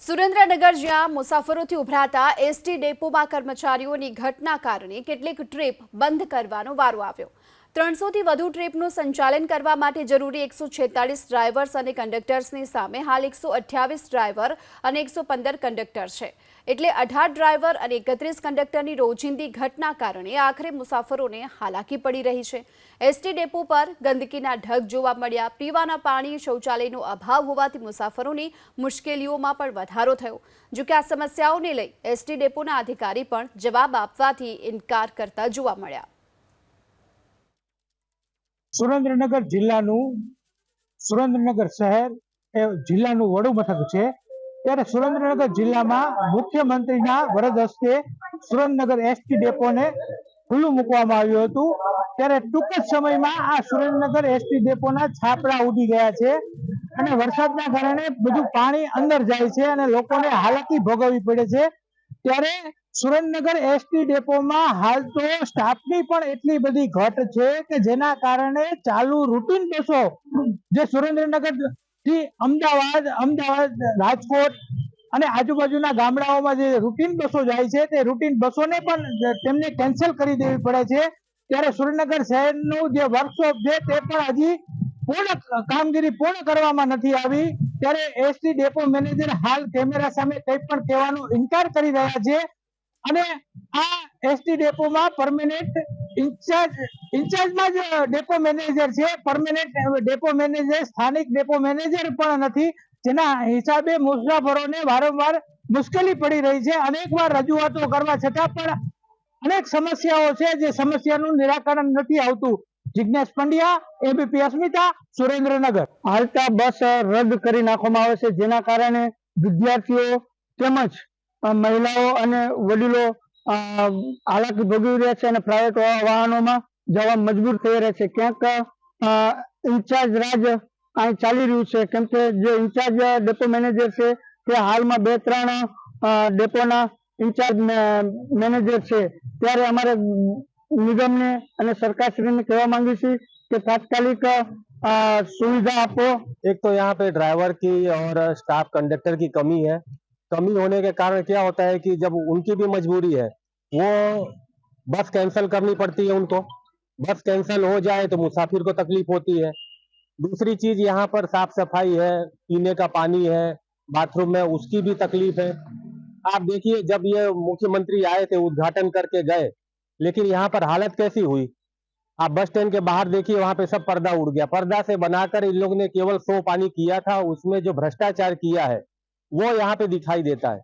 સુરેન્દ્રનગર જ્યાં મુસાફરોથી ઉભરાતા એસટી ડેપોમાં કર્મચારીઓની ઘટના કારણે કેટલીક ટ્રીપ બંધ કરવાનો વારો આવ્યો. ત્રણસોથી વધુ ટ્રીપનું સંચાલન કરવા માટે જરૂરી એકસો છેતાળીસ ડ્રાઈવર્સ અને કંડક્ટર્સની સામે હાલ એકસો અઠ્યાવીસ ડ્રાઈવર અને એકસો પંદર કંડક્ટર છે. એટલે અઢાર ડ્રાઈવર અને એકત્રીસ કંડક્ટરની રોજિંદી ઘટના કારણે આખરે મુસાફરોને હાલાકી પડી રહી છે. એસટી ડેપો પર ગંદકીના ઢગ જોવા મળ્યા. પીવાના પાણી, શૌચાલયનો અભાવ હોવાથી મુસાફરોની મુશ્કેલીઓમાં પણ વધારો થયો. જોકે આ સમસ્યાઓને લઈ એસટી ડેપોના અધિકારી પણ જવાબ આપવાથી ઇનકાર કરતા જોવા મળ્યા. સુરેન્દ્રનગર જિલ્લાનું સુરેન્દ્રનગર શહેર એ જિલ્લાનું વડું મથક છે. ત્યારે સુરેન્દ્રનગર જિલ્લામાં મુખ્યમંત્રીના વરદ હસ્તે સુરેન્દ્રનગર એસટી ડેપોને ખુલ્લું મૂકવામાં આવ્યું હતું. ત્યારે ટૂંક જ સમયમાં આ સુરેન્દ્રનગર એસટી ડેપોના છાપરા ઉડી ગયા છે અને વરસાદના કારણે બધું પાણી અંદર જાય છે અને લોકોને હાલાકી ભોગવવી પડે છે. ત્યારે સુરેન્દ્રનગર એસટી ડેપોમાં હાલ તો સ્ટાફની પણ એટલી બધી ઘટ છે કે જેના કારણે ચાલુ રૂટીન બસો. જે સુરેન્દ્રનગરથી અમદાવાદ અમદાવાદ, રાજકોટ અને આજુબાજુના ગામડાઓમાં જે રૂટીન બસો જાય છે, તે રૂટીન બસોને પણ તેમને કેન્સલ કરી દેવી પડે છે. ત્યારે સુરેન્દ્રનગર શહેરનું જે વર્કશોપ છે, તે પણ હજી કામગીરી પૂર્ણ કરવામાં નથી આવી, ત્યારે એસટી ડેપો મેનેજર હાલ કેમેરા સામે કંઈ પણ કહેવાનો ઇનકાર કરી રહ્યા છે. અને આ એસટી ડેપોમાં પરમેનન્ટ ઇન્ચાર્જ ઇન્ચાર્જમાં જ ડેપો મેનેજર છે. પરમેનન્ટ ડેપો મેનેજર સ્થાનિક ડેપો મેનેજર પણ નથી. જેના હિસાબે મુસાફરોને વારંવાર મુશ્કેલી પડી રહી છે. અનેક વાર રજૂઆતો કરવા છતાં પણ અનેક સમસ્યાઓ છે જે સમસ્યાનું નિરાકરણ નથી આવતું. જિજ્ઞેશ પંડ્યા એબીપી અસ્મિતા, સુરેન્દ્રનગર. હાલતા બસ રદ કરી નાખવામાં આવે છે, જેના કારણે વિદ્યાર્થીઓ તેમજ મહિલાઓ અને વડીલો હાલાકી ભોગવી રહ્યા છે અને પ્રાઇવેટ વાહનોમાં જવા મજબૂર થઈ રહ્યા છે. ક્યાંક ઇન્ચાર્જ રાજ અહીં ચાલી રહ્યું છે. કેમ કે જે ઇન્ચાર્જ ડેપો મેનેજર છે, તે હાલમાં બે, ત્રણ ડેપોના ઇન્ચાર્જ મેનેજર છે. ત્યારે અમારે નિગમને અને સરકારશ્રીને કહેવા માંગીએ છીએ કે તાત્કાલિક અ, સુવિધા આપો एक तो यहाँ पे ड्राइवर की और स्टाफ कंडक्टर की कमी है कमी होने के कारण क्या होता है कि जब उनकी भी मजबूरी है वो बस कैंसिल करनी पड़ती है उनको बस कैंसिल हो जाए तो मुसाफिर को तकलीफ होती है दूसरी चीज यहाँ पर साफ सफाई है पीने का पानी है बाथरूम में उसकी भी तकलीफ है आप देखिए जब ये मुख्यमंत्री आए थे उद्घाटन करके गए लेकिन यहाँ पर हालत कैसी हुई? आप बस स्टैंड के बाहर देखिए, वहाँ पे सब पर्दा उड़ गया। पर्दा से बनाकर इन लोग ने केवल सो पानी किया था, उसमें जो भ्रष्टाचार किया है, वो यहाँ पे दिखाई देता है।